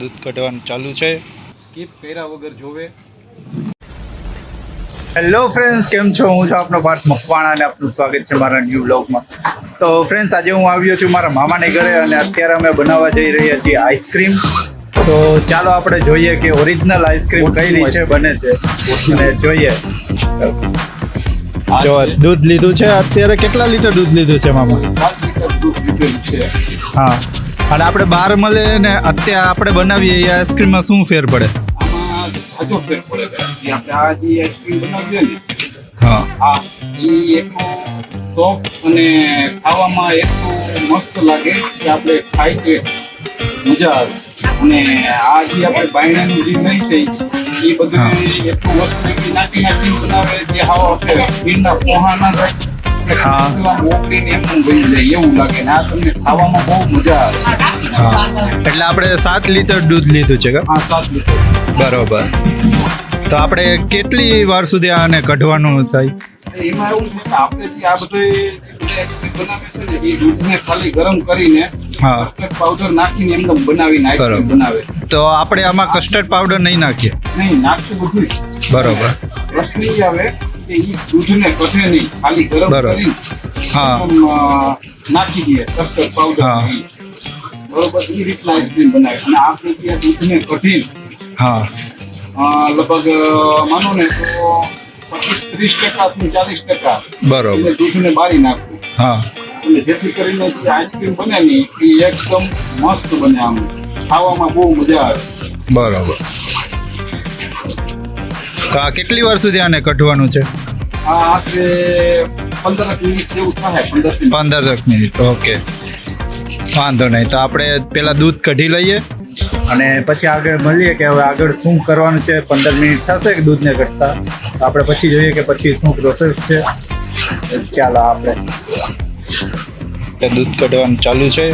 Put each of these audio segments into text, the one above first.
દૂધ કાઢવાનું ચાલુ છે. સ્કીપ કર્યા વગર જોવે. હેલો ફ્રેન્ડ્સ કેમ છો? હું છું આપનો પાર્થ મકવાણા અને આપનું સ્વાગત છે મારા ન્યૂ બ્લોગમાં તો ફ્રેન્ડ્સ આજે હું આવ્યો છું મારા મામાને ઘરે અને અત્યારે અમે બનાવવા જઈ રહ્યા છીએ આઈસ્ક્રીમ. તો ચાલો આપણે જોઈએ કે ઓરિજિનલ આઈસ્ક્રીમ કઈ રીતે બને છે. અને જોઈએ. જો દૂધ લીધું છે. અત્યારે કેટલા લીટર દૂધ લીધું છે મામા? લીટર દૂધ લીધેલું છે હા. અને આપણે બહાર મળે ને અત્યારે આપણે બનાવીએ એ આઈસ્ક્રીમમાં શું ફેર પડે? હા. સોફ્ટ અને ખાવામાં એટલું મસ્ત લાગે કે આપણે ખાઈ કે મજા આવે અને આ જે આપણે બાયણાનું જે નહીં છે એ બધું એટલું વસ્તુ નાખી નાખી બનાવે જે હાવ આપણે પીરના પોહા ના થાય. એટલે આપણે સાત લીટર દૂધ લીધું છે બરોબર. તો આપણે કેટલી વાર સુધી આને કઢવાનું થાય? એમાં એવું છે કે આપણે જે આ બધું આઈસ્ક્રીમ બનાવે છે ને એ દૂધને ખાલી ગરમ કરીને હા. કસ્ટર્ડ પાવડર નાખીને એમને બનાવીને આઈસ્ક્રીમ બનાવે. તો આપણે આમાં કસ્ટર્ડ પાવડર નહીં નાખીએ? નહીં નાખશું બધું બરોબર. પ્રશ્ન આવે દૂધને કઢે નહીં ખાલી ગરમ કરી હા. નાખી દઈએ કસ્ટર્ડ પાવડર બરોબર એ રીતના આઈસ્ક્રીમ બનાવી અને આપણે ત્યાં દૂધને કઢીને હા. લગભગ માનો ને તો પચીસ ત્રીસ ટકા થી ચાલીસ ટકા બરોબર. દૂધને બારી નાખવું. હા. અને જેથી કરીને જે આઈસ્ક્રીમ બને ને એ એકદમ મસ્ત બને આમ. ખાવામાં બહુ મજા આવે. બરાબર. તો આ કેટલી વાર સુધી આને કઢવાનું છે? પંદર મિનિટ પંદર પંદર મિનિટ ઓકે વાંધો નહીં, તો આપણે પેલા દૂધ કઢી લઈએ અને પછી આગળ મળીએ કે હવે આગળ શું કરવાનું છે, પંદર મિનિટ થશે કે દૂધને કઢતા તો આપણે પછી જોઈએ કે પછી શું પ્રોસેસ છે. ચાલો આપણે. દૂધ કઢવાનું ચાલુ છે.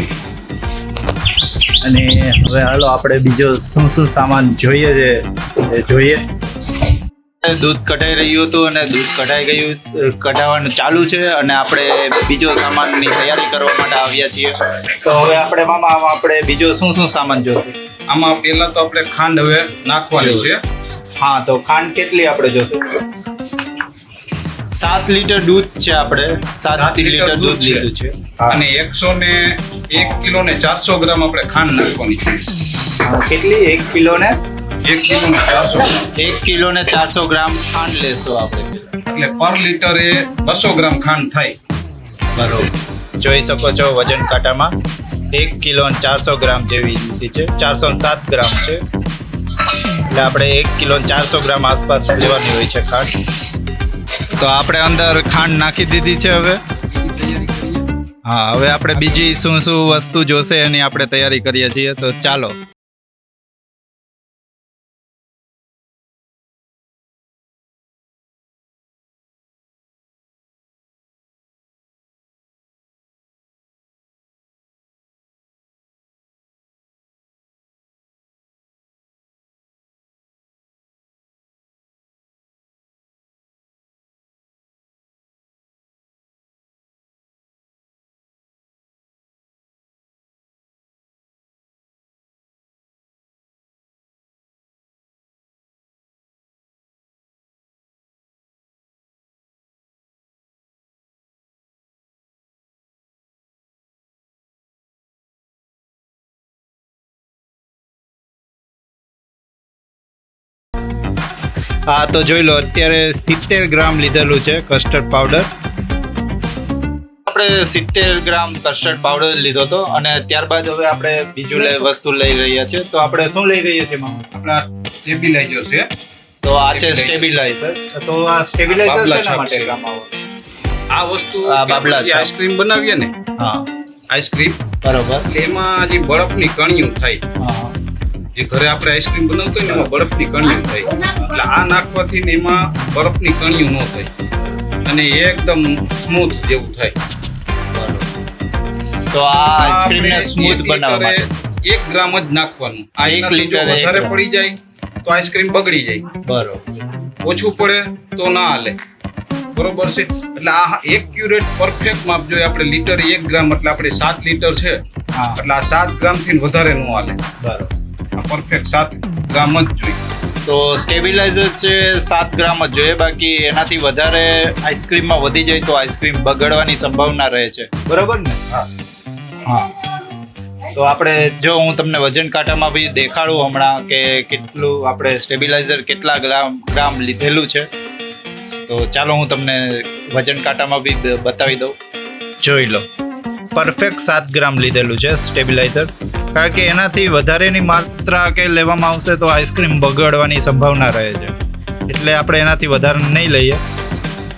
અને હવે હાલો આપણે બીજો શું શું સામાન જોઈએ છે જોઈએ. દૂધ કઢાઈ રહ્યું હતું અને દૂધ કઢાઈ ગયું કઢાવવાનું ચાલુ છે અને આપણે બીજો સામાનની તૈયારી કરવા માટે આવ્યા છીએ. તો હવે આપણે મામા આપણે બીજો શું શું સામાન જોશે? આમાં પહેલા તો આપણે ખાંડ હવે નાખવાની છે. હા તો ખાંડ કેટલી આપણે જોશે? સાત લીટર દૂધ છે આપણે. સાત લીટર દૂધ. લીધું છે. અને એકસો ને એક કિલો ને ચારસો ગ્રામ આપણે ખાંડ નાખવાની છે. કેટલી? એક કિલો ને? એક કિલો ને ચારસો એક કિલો ને ચારસો ગ્રામ ખાંડ લેશું આપણે. એટલે પર લીટર એ બસો ગ્રામ ખાંડ થાય. બરોબર. જોઈ શકો છો વજન કાંટામાં. એક કિલો ને ચારસો ગ્રામ જેવી લીધી છે. ચારસો ને સાત ગ્રામ છે. એટલે આપણે એક કિલો ને ચારસો ગ્રામ આસપાસ લેવાની હોય છે ખાંડ. તો આપણે અંદર ખાંડ નાખી દીધી છે હવે. હા હવે આપણે બીજી શું શું વસ્તુ જોશે એની આપણે તૈયારી કરીએ છીએ. તો ચાલો. હા તો જોઈ લો અત્યારે સિત્તેર ગ્રામ લીધેલું છે કસ્ટર્ડ પાવડર આપણે સિત્તેર ગ્રામ કસ્ટર્ડ પાવડર લીધો હતો અને ત્યારબાદ હવે આપણે બીજું વસ્તુ લઈ રહ્યા છીએ. તો આપણે શું લઈ રહીએ છીએ આપણા સ્ટેબિલાઇઝર છે. તો આ છે. સ્ટેબિલાઇઝર તો આ સ્ટેબિલાઇઝર શેના માટે છે. કામ આવે આ વસ્તુ આ બાબલા. આઈસ્ક્રીમ બનાવીએ ને હા. આઈસ્ક્રીમ બરોબર. એમાં જે બરફની કણીઓ થાય હા. જે ઘરે આપણે આઈસ્ક્રીમ બનાવતો હોય ને એમાં બરફની કણિયું થાય. એટલે આ નાખવાથી ને એમાં બરફની કણિયું ન થાય. અને એકદમ સ્મૂથ જેવું થાય. તો આ આઈસ્ક્રીમને સ્મૂથ બનાવવા માટે. એક ગ્રામ જ નાખવાનું. આ એક લીટરે વધારે પડી જાય તો આઈસ્ક્રીમ બગડી જાય. બરોબર. ઓછું પડે તો ના હાલે. બરોબર છે? એટલે આ એક ક્યુરેટ પરફેક્ટ માપ જોઈએ આપણે લીટર એક ગ્રામ એટલે આપણે સાત લીટર છે. એટલે આ સાત ગ્રામથી વધારે નો હાલે. બરોબર. પરફેક્ટ સાત ગ્રામ જ જોઈએ. તો સ્ટેબિલાઇઝર છે સાત ગ્રામ જ જોઈએ. બાકી એનાથી વધારે આઈસ્ક્રીમમાં વધી જાય તો આઈસ્ક્રીમ બગડવાની સંભાવના રહે છે. બરાબર ને? હા. હા. તો આપણે જો હું તમને વજન કાંટામાં બી દેખાડું હમણાં કે કેટલું આપણે સ્ટેબિલાઇઝર કેટલા ગ્રામ ગ્રામ લીધેલું છે. તો ચાલો હું તમને વજન કાંટામાં બી બતાવી દઉં. જોઈ લો. પરફેક્ટ સાત ગ્રામ લીધેલું છે સ્ટેબિલાઇઝર કારણ કે એનાથી વધારેની માત્રા કે લેવામાં આવશે તો આઈસ્ક્રીમ બગડવાની સંભાવના રહે છે. એટલે આપણે એનાથી વધારે નહીં લઈએ.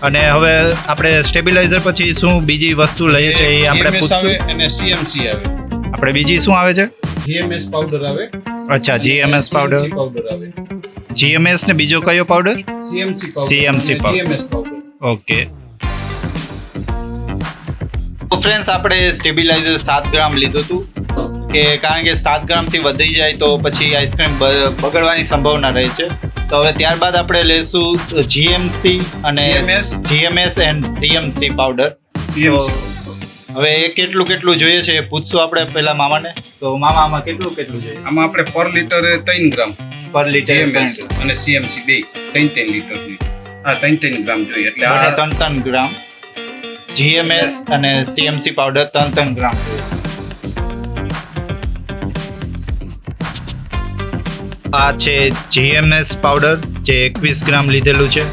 અને હવે આપણે સ્ટેબિલાઇઝર પછી શું બીજી વસ્તુ લઈએ છીએ એ આપણે પૂછશું. અને સીએમસી આવે. આપણે બીજી શું આવે છે? જીએમએસ પાવડર આવે. અચ્છા જીએમએસ પાવડર પાવડર આવે. જીએમએસ ને બીજો કયો પાવડર સીએમસી પાવડર ઓકે. તો ફ્રેન્ડ્સ આપણે સ્ટેબિલાઇઝર સાત ગ્રામ લીધું હતું. કે કારણ કે સાત ગ્રામથી વધી જાય તો પછી આઈસ્ક્રીમ બગડવાની સંભાવના રહે છે. તો હવે ત્યારબાદ આપણે લઈશું જીએમસી અને. જીએમએસ એન્ડ સીએમસી પાવડર હવે એ કેટલું કેટલું જોઈએ છે પૂછશું આપણે પહેલા મામાને. તો મામા આમાં કેટલું કેટલું જોઈએ? આમાં આપણે પર લીટર ત્રણ ગ્રામ. પર લીટર અને સીએમસી બે. ત્રણ ત્રણ લીટર હા ત્રણ ત્રણ ગ્રામ જોઈએ. એટલે ત્રણ ત્રણ ગ્રામ. જીએમએસ અને સીએમસી પાવડર ત્રણ ત્રણ ગ્રામ. આ છે જીએમએસ પાવડર જે એકવીસ ગ્રામ લીધેલું છે.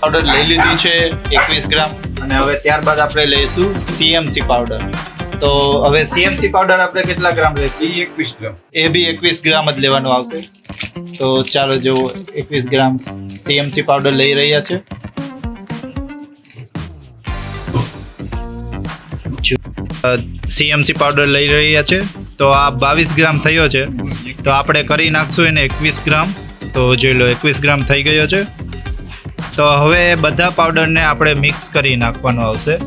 પાવડર લઈ લીધું છે એકવીસ ગ્રામ અને હવે ત્યારબાદ આપણે લઈશું સીએમસી પાવડર. તો હવે સીએમસી પાવડર આપણે કેટલા ગ્રામ લઈશું? એકવીસ ગ્રામ. એ બી એકવીસ ગ્રામ જ લેવાનું આવશે. તો ચાલો જો એકવીસ ગ્રામ સીએમસી પાવડર લઈ રહ્યા છે. સીએમસી પાવડર લઈ રહ્યા છે. તો આ બાવીસ ગ્રામ થયો છે. તો આપણે કરી નાખશું એને એકવીસ ગ્રામ. તો જોઈ લો એકવીસ ગ્રામ થઈ ગયો છે. તો હવે બધા પાવડરને આપણે મિક્સ કરી નાખવાનો આવશે.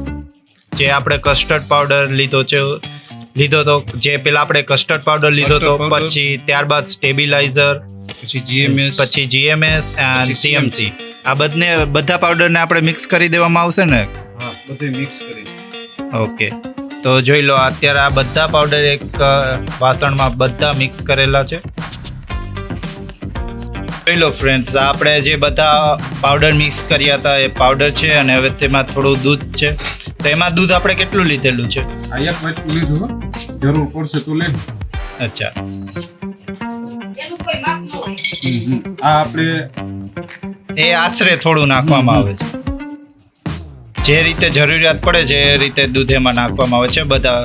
જે આપણે કસ્ટર્ડ પાવડર લીધો છે લીધો તો જે પેલા આપણે કસ્ટર્ડ પાવડર લીધો તો પછી ત્યારબાદ સ્ટેબિલાઇઝર પછી જીએમએસ પછી જીએમએસ એન્ડ સીએમસી આ બધને બધા પાવડરને આપણે મિક્સ કરી દેવામાં આવશે ને? હા બધે મિક્સ કરી. ઓકે તો જોઈ લો અત્યારે આ બધા પાવડર એક વાસણમાં બધા મિક્સ કરેલા છે. જોઈ લો ફ્રેન્ડ્સ આપણે જે બધા પાવડર મિક્સ કર્યા હતા એ પાવડર છે અને હવે તેમાં થોડું દૂધ છે. તો એમાં દૂધ આપણે કેટલું લીધેલું છે? આ એક વાટકું લીધું જરૂર પડશે તો લે. અચ્છા. આ આપણે એ આશરે થોડું નાખવામાં આવે છે. જે રીતે જરૂરિયાત પડે છે એ રીતે દૂધ એમાં નાખવામાં આવે છે બધા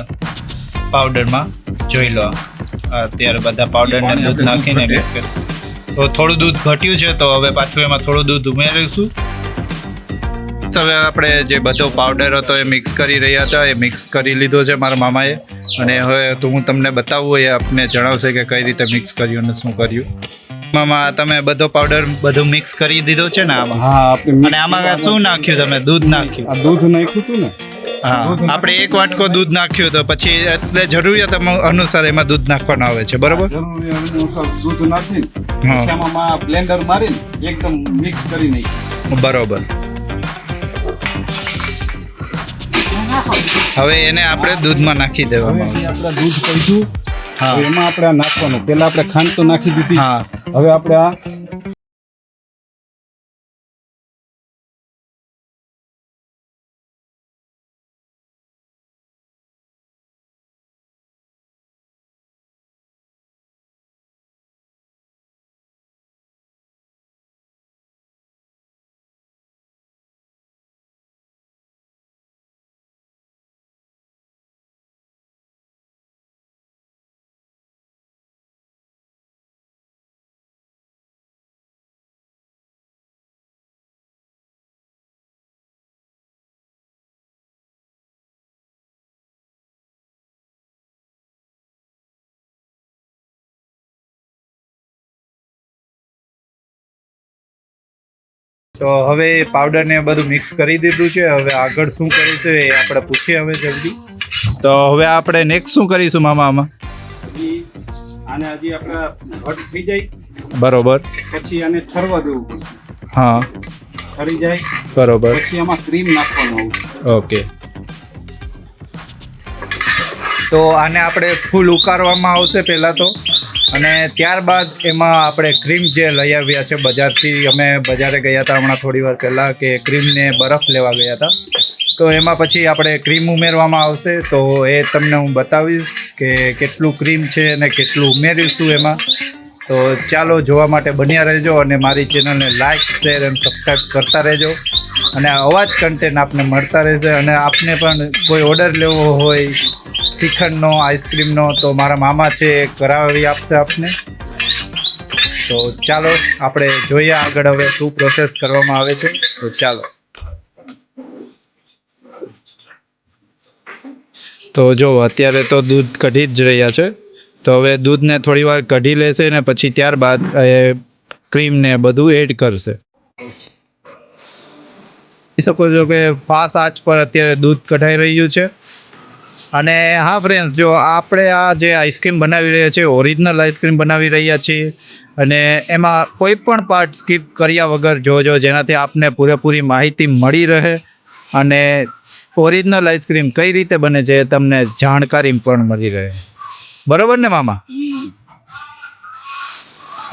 પાવડરમાં જોઈ લો આ અત્યારે બધા પાવડરને દૂધ નાખીને મિક્સ કરી. તો થોડું દૂધ ઘટ્યું છે તો હવે પાછું એમાં થોડું દૂધ ઉમેરીશું. હવે આપણે જે બધો પાવડર હતો એ મિક્સ કરી રહ્યા હતા એ મિક્સ કરી લીધો છે મારા મામાએ. અને હવે તો હું તમને બતાવું એ આપને જણાવશે કે કઈ રીતે મિક્સ કર્યું અને શું કર્યું. મામા તમે બધો પાવડર બધું મિક્સ કરી દીધો છે ને આમાં? હા આપણે અને આમાં શું નાખ્યું તમે? દૂધ નાખ્યું. આ દૂધ નાખ્યું હતું ને? હા આપણે એક વાટકો દૂધ નાખ્યું તો પછી એટલે જરૂરિયાત અનુસાર એમાં દૂધ નાખવાનું આવે છે બરોબર? દૂધ નાખી. બ્લેન્ડર મારીને એકદમ મિક્સ કરી નાખી બરોબર. હવે એને આપણે દૂધમાં નાખી દેવામાં આવે આપણે દૂધ કહીશું. એમાં આપણે આ નાખવાનું. પેલા આપણે ખાંડ તો નાખી દીધી. હા. હવે આપણે આ તો હવે પાવડર ને બધું મિક્સ કરી દીધું છે. હવે આગળ શું કરીશું એ આપણે પૂછીએ હવે જલ્દી. તો હવે આપણે નેક્સ્ટ શું કરીશું મામા આમાં? આને હજી આપણે ઘટ થઈ જાય. બરોબર. પછી આને ઠરવા દેવું હા. ઠરી જાય. બરોબર. પછી આમાં ક્રીમ નાખવાનું ઓકે. તો આને આપણે ફૂલ ઉકાળવામાં આવશે પહેલાં તો. અને ત્યારબાદ એમાં આપણે ક્રીમ જે લઈ આવ્યા છે બજારથી, અમે બજારે ગયા હતા હમણાં થોડી વાર પહેલાં કે ક્રીમને બરફ લેવા ગયા હતા. તો એમાં પછી આપણે ક્રીમ ઉમેરવામાં આવશે. તો એ તમને હું બતાવીશ કે કેટલું ક્રીમ છે અને કેટલું ઉમેરીશું એમાં. તો ચાલો જોવા માટે બન્યા રહેજો અને મારી ચેનલને લાઇક શેર અને સબસ્ક્રાઈબ કરતા રહેજો. અને આવા જ કન્ટેન્ટ આપને મળતા રહેશે અને આપને પણ કોઈ ઓર્ડર લેવો હોય શ્રીખંડનો આઈસ્ક્રીમનો તો મારા મામા છે કરાવી આપશે આપને. તો ચાલો, આપણે જોઈએ આગળ હવે શું પ્રોસેસ કરવામાં આવે છે. તો ચાલો. તો જો, અત્યારે તો દૂધ કઢી જ રહ્યા છે. તો હવે દૂધને થોડી વાર કઢી લેશે ને પછી ત્યારબાદ એ ક્રીમને બધું એડ કરશે. શકો છો કે ફાસ આંચ પર અત્યારે દૂધ કઢાઈ રહ્યું છે. અને હા ફ્રેન્ડ્સ જો આપણે આ જે આઈસ્ક્રીમ બનાવી રહ્યા છીએ ઓરિજિનલ આઈસ્ક્રીમ બનાવી રહ્યા છીએ, અને એમાં કોઈ પણ પાર્ટ સ્કીપ કર્યા વગર જોજો, જેનાથી આપને પૂરેપૂરી માહિતી મળી રહે અને ઓરિજિનલ આઈસ્ક્રીમ કઈ રીતે બને છે તમને જાણકારી પણ મળી રહે. બરોબર ને, મામા?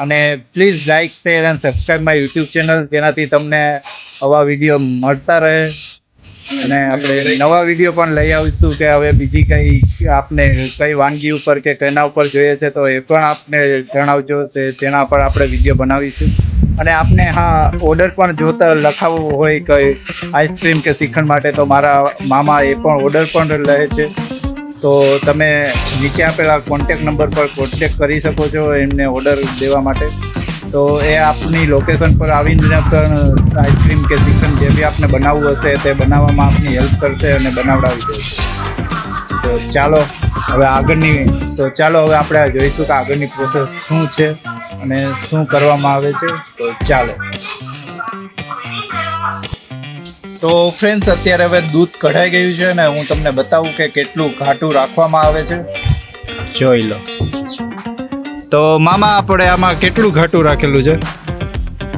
અને please like share and subscribe my YouTube channel જેનાથી તમને આવા વીડિયો મળતા રહે. અને આપણે નવા વીડિયો પણ લઈ આવીશું કે હવે બીજી કઈ આપને કઈ વાનગી ઉપર કે કેના ઉપર જોઈએ છે, તો એ પણ આપને જણાવજો તે તેના પર આપણે વીડિયો બનાવીશું. અને આપને હા ઓર્ડર પણ જોતા લખાવવું હોય કઈ આઈસ્ક્રીમ કે શ્રીખંડ માટે, તો મારા મામા એ પણ ઓર્ડર પણ લે છે. તો તમે નીચે આપેલા કોન્ટેક નંબર પર કોન્ટેક કરી શકો છો એમને ઓર્ડર દેવા માટે. તો એ આપની લોકેશન પર આવીને પણ આઈસ્ક્રીમ કે ચિકન જે બી આપને બનાવવું હશે, તે બનાવવામાં આપની હેલ્પ કરશે અને બનાવડાવી દેશે. તો ચાલો, હવે આગળની, તો ચાલો હવે આપણે જોઈશું કે આગળની પ્રોસેસ શું છે અને શું કરવામાં આવે છે. તો ચાલો. તો ફ્રેન્ડ્સ અત્યારે હવે દૂધ કઢાઈ ગયું છે ને હું તમને બતાવું કે કેટલું ઘાટું રાખવામાં આવે છે. જોઈ લો. તો મામા આપણે આમાં કેટલું ઘાટું રાખેલું છે?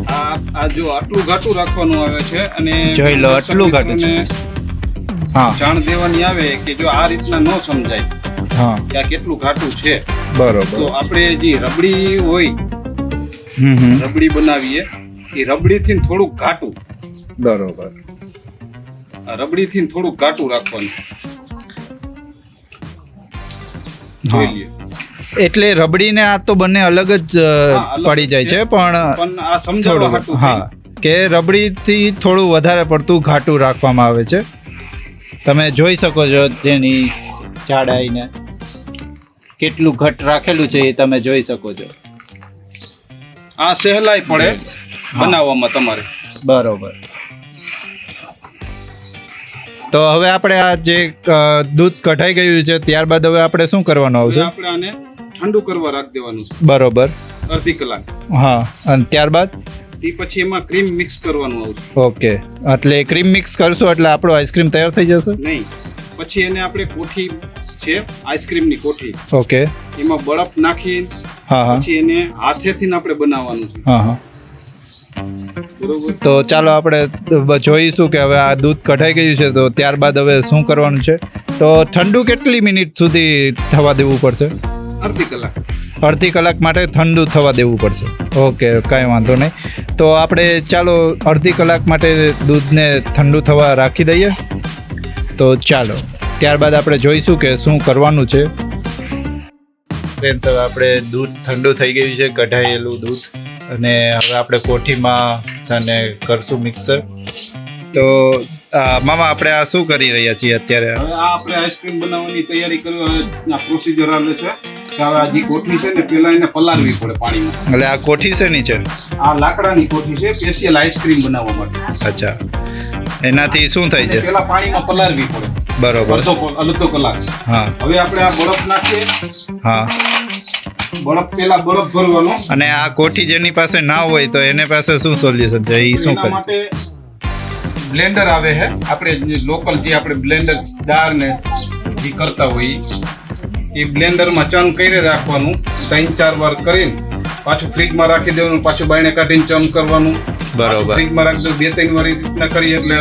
આ આ જો આટલું ઘાટું રાખવાનું આવે છે અને જોઈ લો, આટલું ઘાટું છે. હા. જાણ દેવાની આવે કે જો આ રીતના ન સમજાય હા. કે આ કેટલું ઘાટું છે. બરોબર. તો આપણે જે રબડી હોય રબડી બનાવીએ એ રબડીથી થોડુંક ઘાટું. બરોબર. રબડી રબડીથી થોડુંક ઘાટું રાખવાનું. જોઈ લ્યો. એટલે રબડીને આ તો બંને અલગ જ પડી જાય છે. પણ થોડું હા કે રબડીથી થોડું વધારે પડતું ઘાટું રાખવામાં આવે છે. તમે જોઈ શકો છો તેની જાડાઈને કેટલું ઘટ રાખેલું છે એ તમે જોઈ શકો છો. આ સહેલાઈ પડે બનાવવામાં તમારે. બરોબર. તો હવે આપણે આ જે દૂધ કઢાઈ ગયું છે ત્યારબાદ હવે આપણે શું કરવાનું આવશે? આપણે આને ઠંડુ કરવા રાખી દેવાનું. બરોબર. અડધી કલાક. હા અને ત્યારબાદ? તે પછી એમાં ક્રીમ મિક્સ કરવાનું આવશે. ઓકે. એટલે ક્રીમ મિક્સ કરશું એટલે આપણો આઈસ્ક્રીમ તૈયાર થઈ જશે? નહીં. પછી એને આપણે કોઠી છે આઈસ્ક્રીમની કોઠી. ઓકે. એમાં બરફ નાખી હા હા. પછી એને હાથેથી આપણે બનાવવાનું છે. હા હા. બરોબર? તો ચાલો આપણે જોઈશું કે હવે આ દૂધ કઢાઈ ગયું છે તો ત્યારબાદ હવે શું કરવાનું છે? તો ઠંડુ કેટલી મિનિટ સુધી થવા દેવું પડશે? અડધી કલાક. અડધી કલાક માટે ઠંડુ થવા દેવું પડશે. ઓકે કાંઈ વાંધો નહીં. તો આપણે ચાલો અડધી કલાક માટે દૂધને ઠંડુ થવા રાખી દઈએ. તો ચાલો ત્યારબાદ આપણે જોઈશું કે શું કરવાનું છે. ફ્રેન્ડ્સ હવે આપણે દૂધ ઠંડુ થઈ ગયું છે કઢાયેલું દૂધ. અને હવે આપણે કોઠીમાં અને કરશું મિક્સર. તો આ, મામા આપણે આ શું કરી રહ્યા છીએ અત્યારે? આપણે આઈસ્ક્રીમ બનાવવાની તૈયારી કરવા પ્રોસિજર આવે છે. હવે આ જે કોઠી છે ને પેલા એને પલાળવી પડે પાણીમાં. એટલે આ કોઠી છે? આ લાકડાની કોઠી છે સ્પેશિયલ આઈસ્ક્રીમ બનાવવા માટે. અચ્છા. એનાથી શું થાય છે? પેલા પાણીમાં પલાળવી પડે. બરોબર. અડધો અડધો કલાક. હા. હવે આપણે આ બરફ નાખીએ. હા. બરફ પેલા બરફ ભરવાનો. અને આ કોઠી જેની પાસે ના હોય તો એને પાસે શું સોલ્યુશન છે? એ શું કરે? માટે બ્લેન્ડર આવે છે આપણે લોકલ જે આપણે બ્લેન્ડર દાળ ને જે કરતા હોય. એ બ્લેન્ડરમાં ચન કરી રાખવાનું. ત્રણ ચાર વાર કરીને પાછું ફ્રીજમાં રાખી દેવાનું પાછું બાયણે કાઢીને ચમ કરવાનું. બરોબર. ફ્રીજમાં રાખજો બે ત્રણ વાર રીતના કરીએ એટલે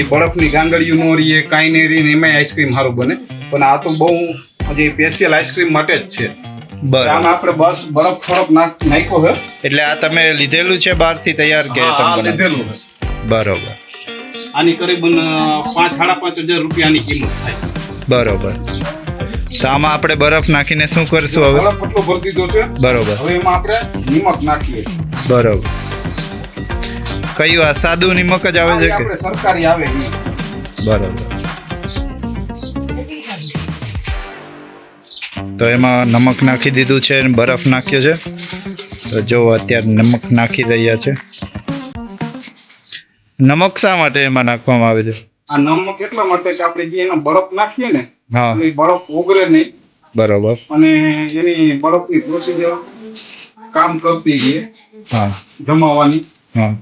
એ બરફની ગાંગડીયું નો રહીએ કાંઈ નહીં રહીએ ને એમાંય આઈસ્ક્રીમ સારું બને. પણ આ તો બહુ જે સ્પેશિયલ આઈસ્ક્રીમ માટે જ છે. આમાં આપણે બસ બરફ થોડોક નાખ- નાખ્યો છે. એટલે આ તમે લીધેલું છે બહારથી તૈયાર કે તમે લીધેલું બરોબર. આની કરીબન પાંચ સાડા પાંચ હજાર રૂપિયાની કિંમત થાય. બરોબર. તો આમાં આપણે બરફ નાખીને શું કરશું હવે? બરફ એટલો ભરી દીધો છે. બરોબર. હવે એમાં આપણે નિમક નાખીએ. બરોબર. કયું આ સાદું નિમક જ આવે છે કે? સરકારી આવે બરોબર. તો એમાં નમક નાખી દીધું છે અને બરફ નાખ્યો છે. તો જો અત્યારે નમક નાખી રહ્યા છે. નમક શા માટે એમાં નાખવામાં આવે છે? આ નમક એટલા માટે કે આપણે જે એનો બરફ નાખીએ ને એ બરફ ઓગળે નહીં. બરોબર. અને એની બરફની પ્રોસીજર કામ કરતી ગઈ હા. જમાવાની. હા.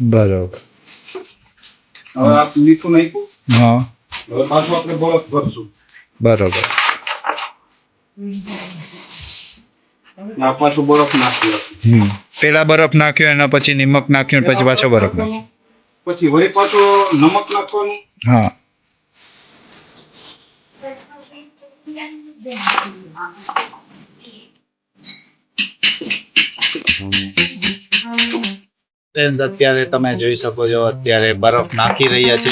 બરોબર. હવે આપ મીઠું નાખ્યું. હા. હવે પાછું આપણે બરફ ભરશું. બરોબર. પાછું બરફ નાખ્યો. પેલા બરફ નાખ્યો એના પછી નિમક નાખ્યું પછી પાછો બરફ નાખ્યો. પછી વળી પાછો નમક નાખવાનું? હા. અત્યારે તમે જોઈ શકો છો અત્યારે બરફ નાખી રહ્યા છે.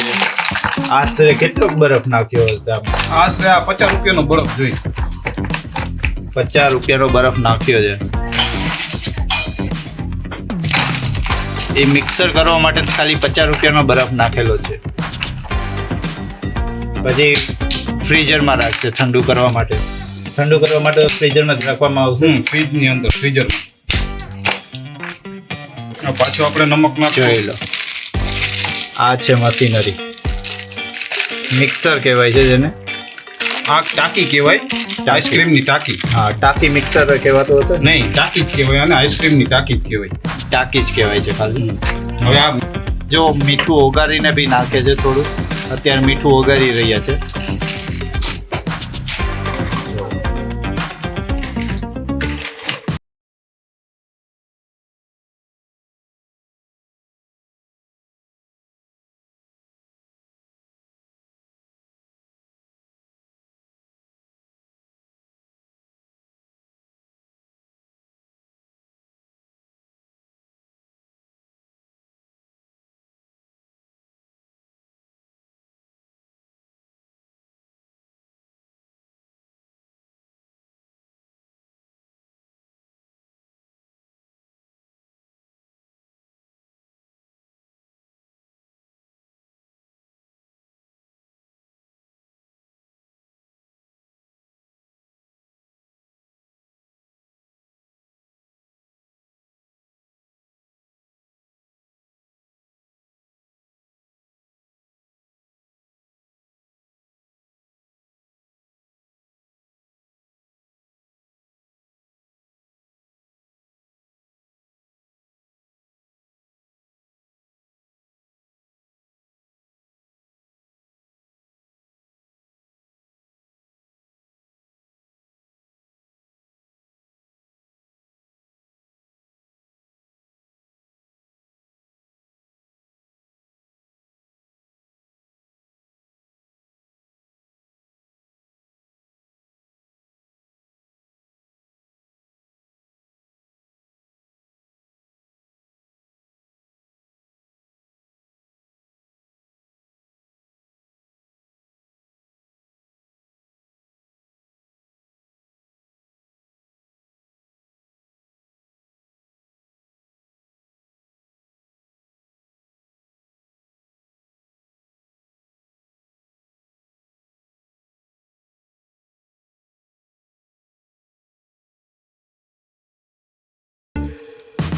આશરે કેટલોક બરફ નાખ્યો હશે? આશરે આ પચાસ રૂપિયાનો બરફ જોઈ પચાસ રૂપિયાનો બરફ નાખ્યો છે. એ મિક્સર કરવા માટે ખાલી પચાસ રૂપિયાનો બરફ નાખેલો છે. પછી ફ્રીઝરમાં રાખશે ઠંડુ કરવા માટે. ઠંડુ કરવા માટે ફ્રીઝરમાં જ રાખવામાં આવશે. ફ્રીજની અંદર ફ્રીઝરમાં. પાછો આપણે નમક જોઈ લો. આ છે મશીનરી. મિક્સર કહેવાય છે જેને. આ ટાંકી કહેવાય? આઈસ્ક્રીમની ટાંકી. હા ટાંકી મિક્સર કહેવાતું હશે. નહીં ટાંકી જ કહેવાય અને આઈસ્ક્રીમની ટાંકી જ કહેવાય. ટાંકી જ કહેવાય છે ખાલી. હવે આ જો મીઠું ઓગાળીને બી નાખે છે થોડું. અત્યારે મીઠું ઓગાળી રહ્યા છે.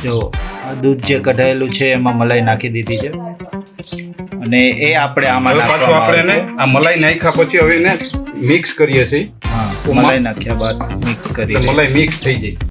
જો આ દૂધ જે કઢાયેલું છે એમાં મલાઈ નાખી દીધી છે. અને એ આપણે આમાં પાછું આપણે ને આ મલાઈ નાખ્યા પછી હવે એને મિક્સ કરીએ છીએ. હા મલાઈ નાખ્યા બાદ મિક્સ કરીએ. મલાઈ મિક્સ થઈ જાય.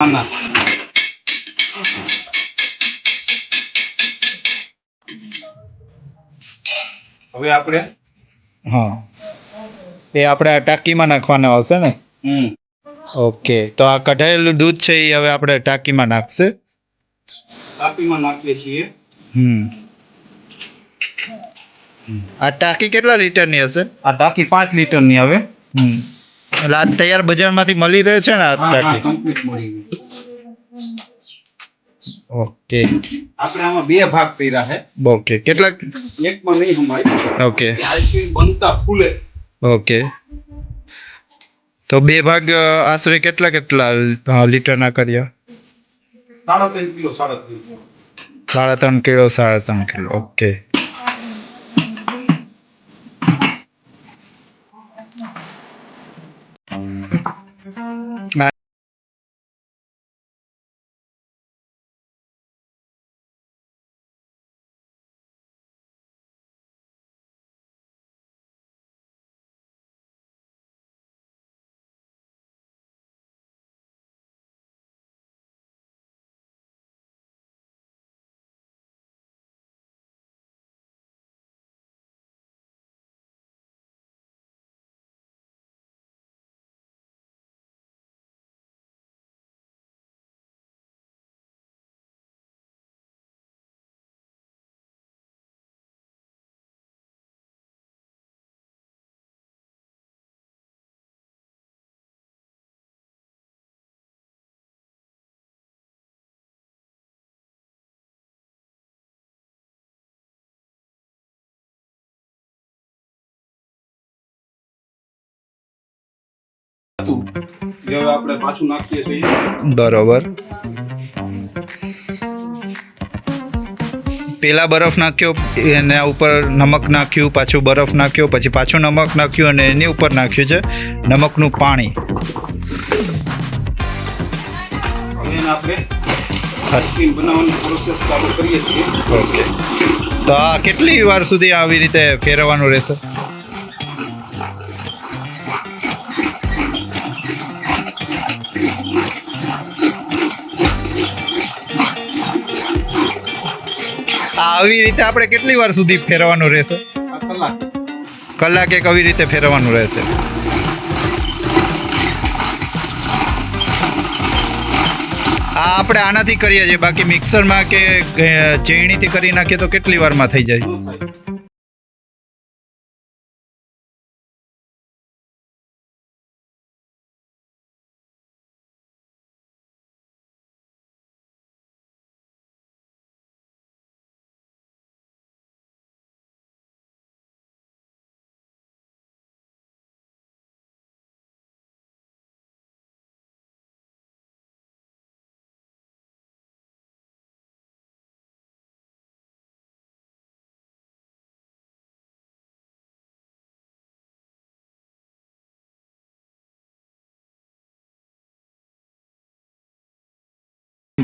ના હવે આપણે? હા. એ આપણે આ ટાંકીમાં નાખવાના આવશે ને? હમ. ઓકે. તો આ કઢાયેલું દૂધ છે એ હવે આપણે ટાંકીમાં નાખશે. ટાંકીમાં નાખીએ છીએ. હમ. આ ટાંકી કેટલા લીટરની હશે? આ ટાંકી પાંચ લીટરની આવે હમ. એટલે આ તૈયાર બજારમાંથી મળી રહે છે ને આ હા હા ટાંકી કમ્પ્લીટ મળી ગઈ ઓકે. આપણે આમાં બે ભાગ કર્યા છે. ઓકે કેટલા? એકમાં નહીં હમાય ઓકે. આઈસ્ક્રીમ બનતા ફૂલે. ઓકે. તો બે ભાગ અ, આશરે કેટલા કેટલા અ, લીટરના કર્યા? સાડા ત્રણ કિલો સાડા ત્રણ કિલો. સાડા ત્રણ કિલો સાડા ત્રણ કિલો. ઓકે. હવે આપણે પાછું નાખીએ છીએ. બરોબર. પેલા બરફ નાખ્યો એના ઉપર નમક નાખ્યું પાછું બરફ નાખ્યો પછી પાછું નમક નાખ્યું અને એની ઉપર નાખ્યું છે નમકનું પાણી. ઓકે. તો આ કેટલી વાર સુધી આવી રીતે ફેરવવાનું રહેશે? આવી રીતે આપણે કેટલી વાર સુધી ફેરવાનું રહેશે? કલાક કલાક એક આવી રીતે ફેરવાનું રહેશે. આ આપણે આનાથી કરીએ છીએ. બાકી મિક્સરમાં કે અ, ચેણીથી કરી નાખીએ તો કેટલી વારમાં થઈ જાય?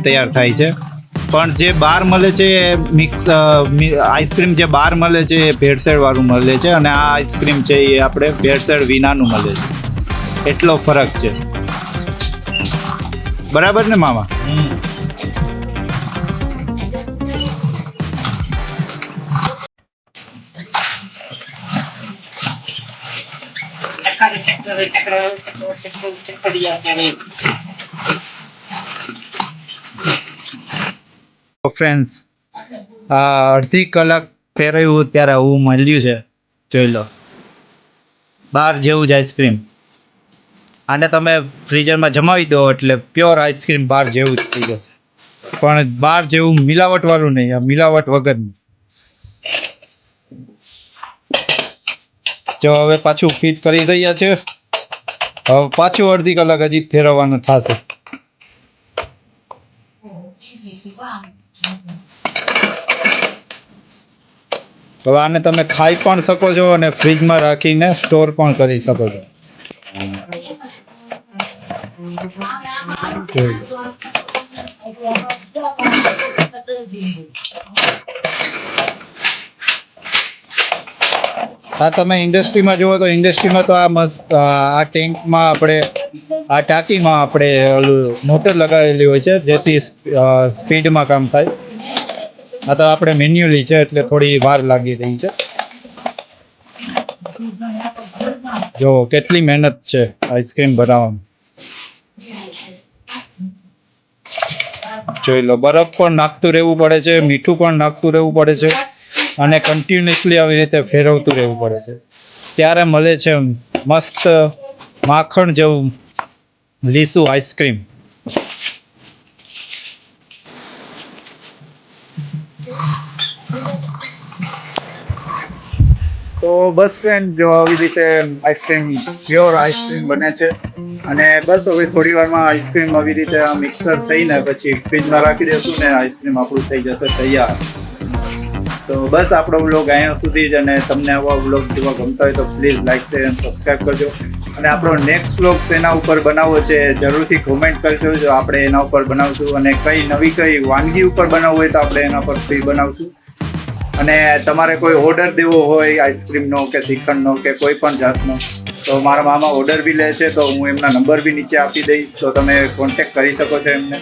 તૈયાર થાય છે પણ જે બહાર મળે છે એ મિક્સ આઈસ્ક્રીમ જે બહાર મળે છે એ ભેળસેળ વાળું મળે છે અને આ આઈસ્ક્રીમ છે એ આપણે ભેળસેળ વિનાનું મળે છે એટલો ફરક છે બરાબર ને મામા ફ્રેન્ડ્સ આ અડધી કલાક ફેરવ્યું ત્યારે આવું મળ્યું છે. જોઈ લો. બહાર જેવું જ આઈસ્ક્રીમ આને તમે ફ્રીઝરમાં જમાવી દો એટલે પ્યોર આઈસ્ક્રીમ બહાર જેવું જ થઈ જશે. પણ બહાર જેવું મિલાવટ વાળું નહીં, આ મિલાવટ વગરનું. જો હવે પાછું ફિટ કરી રહ્યા છે. હવે પાછું અડધી કલાક હજી ફેરવવાનું થશે. હવે આને તમે ખાઈ પણ શકો છો અને ફ્રીજમાં રાખીને સ્ટોર પણ કરી શકો છો. હા તમે ઇન્ડસ્ટ્રીમાં જુઓ તો ઇન્ડસ્ટ્રીમાં તો આ આ ટેન્કમાં આપણે, આ ટાંકીમાં આપણે મોટર લગાવેલી હોય છે જેથી સ્પીડમાં કામ થાય. આ તો આપણે મેન્યુઅલી છે, એટલે થોડી વાર લાગી રહી છે. જો, કેટલી મહેનત છે આઈસ્ક્રીમ બનાવવામાં. જોઈ લો, બરફ પણ નાખતું રહેવું પડે છે, મીઠું પણ નાખતું રહેવું પડે છે, અને કન્ટિન્યુઅસલી આવી રીતે ફેરવતું રહેવું પડે છે. ત્યારે મળે છે મસ્ત માખણ જેવું લીસું આઈસ્ક્રીમ. તો બસ ફ્રેન્ડ જો આવી રીતે આઈસ્ક્રીમ પ્યોર આઈસ્ક્રીમ બને છે. અને બસ હવે થોડી વારમાં આઈસ્ક્રીમ આવી રીતે આ મિક્સર થઈને પછી ફ્રીજમાં રાખી દેશું ને આઈસ્ક્રીમ આપણું થઈ જશે તૈયાર. તો બસ આપણો વ્લોગ અહીંયા સુધી જ અને તમને આવા બ્લોગ જોવા ગમતા હોય તો પ્લીઝ લાઈક શેર અને સબસ્ક્રાઈબ કરજો. અને આપણો નેક્સ્ટ બ્લોગ તેના ઉપર બનાવવો છે જરૂરથી કોમેન્ટ કરજો જો આપણે એના ઉપર બનાવશું અને કઈ નવી કઈ વાનગી ઉપર બનાવવું હોય તો આપણે એના પર ફ્રી બનાવશું. અને તમારે કોઈ ઓર્ડર દેવો હોય આઈસ્ક્રીમનો કે શ્રીખંડનો કે કોઈ પણ જાતનો, તો મારા મામા ઓર્ડર બી લે છે, તો હું એમના નંબર બી નીચે આપી દઈશ, તો તમે કોન્ટેક્ટ કરી શકો છો એમને.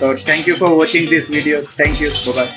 તો thank you for watching this video thank you bye